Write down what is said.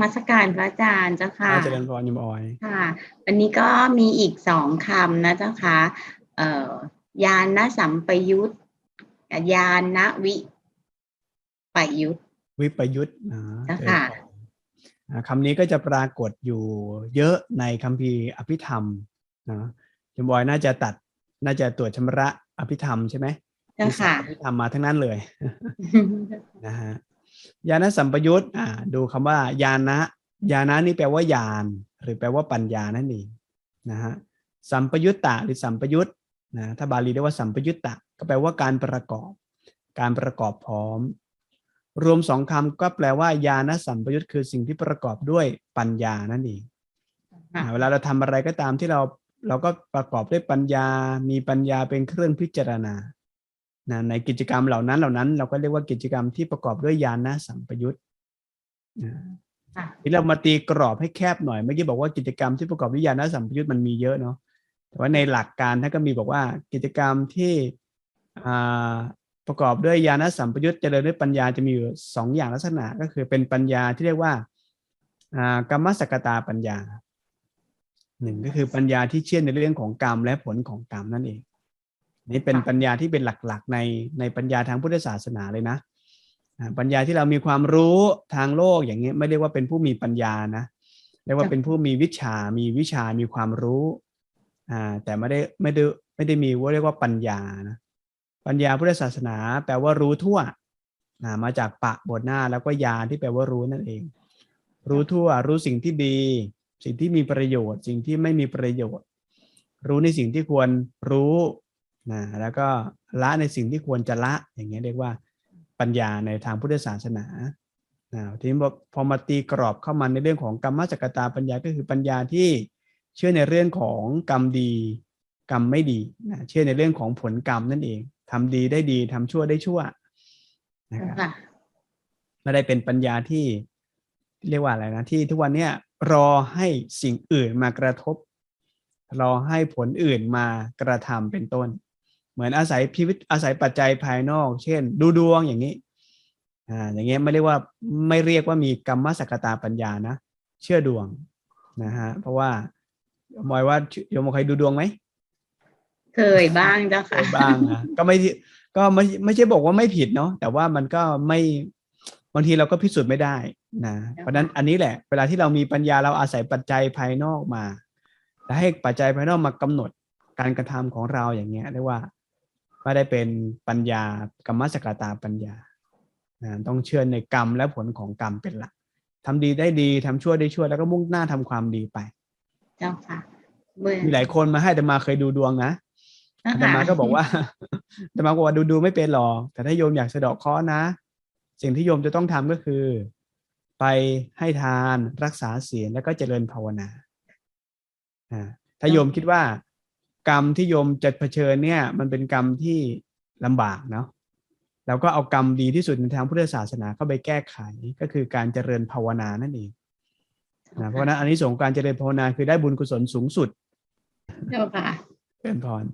มาสการพระอาจารย์เจ้าค่ะอาเจริญพรยมออยค่ะ วันนี้ก็มีอีกสองคำนะเจ้าค่ะเอ่อยานนะสัมปยุตกับยานนะวิปยุตวิปยุทธ์นะเจ้าเจริญค่ะพรอ่าคำนี้ก็จะปรากฏอยู่เยอะในคัมภีร์อภิธรรมนะยมออยน่าจะตัดน่าจะตรวจชำระอภิธรรมใช่ไหมเจ้ามีสาค่ะยอภิธรรมมาทั้งนั้นเลยนะฮะ ยานะสัมปยุตอ่าดูคำว่ายานะยานะนี่แปลว่ายานหรือแปลว่าปัญญานั่นเองนะฮะสัมปยุตตะหรือสัมปยุตนะถ้าบาลีเรียกว่าสัมปยุตตะก็แปลว่าการประกอบ การประกอบพร้อม รวมสองคำก็แปลว่ายานะสัมปยุตคือสิ่งที่ประกอบด้วยปัญญานั่นเองเวลาเราทำอะไรก็ตามที่เราเราก็ประกอบด้วยปัญญา มีปัญญาเป็นเครื่องพิจารณา นะในกิจกรรมเหล่านั้นเหล่านั้น เราก็เรียกว่ากิจกรรมที่ประกอบด้วยญาณสัมปยุตนะค่ะที่เรามาตีกรอบให้แคบหน่อยเมื่อกี้บอกว่ากิจกรรมที่ประกอบด้วยญาณสัมปยุตมันมีเยอะเนาะแต่ว่าในหลักการท่านก็มีบอกว่ากิจกรรมที่อ่าประกอบด้วยญาณสัมปยุตเจริญด้วยปัญญาจะมีอยู่สองอย่างลักษณะก็คือเป็นปัญญาที่เรียกว่าอ่ากรรมสกตาปัญญาหนึ่งก็คือปัญญาที่เชื่อในเรื่องของกรรมและผลของกรรมนั่นเอง นี่เป็นปัญญาที่เป็นหลักๆ ในในปัญญาทางพุทธศาสนาเลยนะอ่าปัญญาที่เรามีความรู้ทางโลกอย่างเงี้ยไม่เรียกว่าเป็นผู้มีปัญญานะเรียกว่าเป็นผู้มีวิชา มีวิชามีความรู้อ่าแต่ไม่ได้ไม่ได้ไม่ได้มีว่าเรียกว่าปัญญานะปัญญาพุทธศาสนา แปลว่ารู้ทั่วอ่ามาจากปะบทหน้าแล้วก็ยาที่แปลว่ารู้นั่นเอง รู้ทั่ว รู้สิ่งที่ดี สิ่งที่มีประโยชน์ สิ่งที่ไม่มีประโยชน์ รู้ในสิ่งที่ควรรู้ นะแล้วก็ละในสิ่งที่ควรจะละ อย่างเงี้ยเรียกว่าปัญญาในทางพุทธศาสนานะทีนี้พอพอมาตีกรอบเข้ามาในเรื่องของกรรมจักตาปัญญาก็คือปัญญาที่เชื่อในเรื่องของกรรมดี กรรมไม่ดีนะเชื่อในเรื่องของผลกรรมนั่นเองทำดีได้ดีทำชั่วได้ชั่วนะครับค่ะไม่ได้เป็นปัญญาที่เรียกว่าอะไรนะที่ทุกวันเนี้ยรอให้สิ่งอื่นมากระทบ รอให้ผลอื่นมากระทำเป็นต้น เหมือนอาศัยพิวิตอาศัยปัจจัยภายนอก เช่น ดูดวงอย่างนี้อ่าอย่างเงี้ยไม่เรียกว่าไม่เรียกว่ามีกรรมสกตาปัญญานะ เชื่อดวงนะฮะเพราะว่าโยมมอยว่าโยมเคยดูดวงไหมเคยบ้างเจ้าค่ะบ้างนะก็ไม่ที่ก็ไม่ไม่ใช่บอกว่าไม่ผิดเนาะแต่ว่ามันก็ไม่บางทีเราก็พิสูจน์ไม่ได้นะเพราะฉะนั้นอันนี้แหละ เวลาที่เรามีปัญญาเราอาศัยปัจจัยภายนอกมา แล้วให้ปัจจัยภายนอกมากำหนดการกระทำของเราอย่างเงี้ยเรียกว่า ไม่ได้เป็นปัญญากรรมสกตาปัญญานะต้องเชื่อในกรรมและผลของกรรมเป็นหลักทำดีได้ดีทำชั่วได้ชั่วแล้วก็มุ่งหน้าทำความดีไป เจ้าค่ะเมื่อมีหลายคนมาให้แต่มาเคยดูดวงนะอาตมาก็บอกว่าอาตมาบอกว่าดูดูไม่เป็นหรอกแต่ถ้าโยมอยากสะเดาะเคราะห์นะ สิ่งที่โยมจะต้องทำก็คือ ไปให้ทานรักษาศีลแล้วก็เจริญภาวนาอ่าถ้าโยมคิดว่า กรรมที่โยมจะเผชิญเนี่ย มันเป็นกรรมที่ลำบากเนาะแล้วก็เอากรรมดีที่สุดในทางพุทธศาสนาเข้าไปแก้ไขก็คือการเจริญภาวนานั่นเองนะเพราะฉะนั้นอันนี้สงส์การเจริญภาวนาคือได้บุญกุศลสูงสุดเจ้าค่ะเป็นพร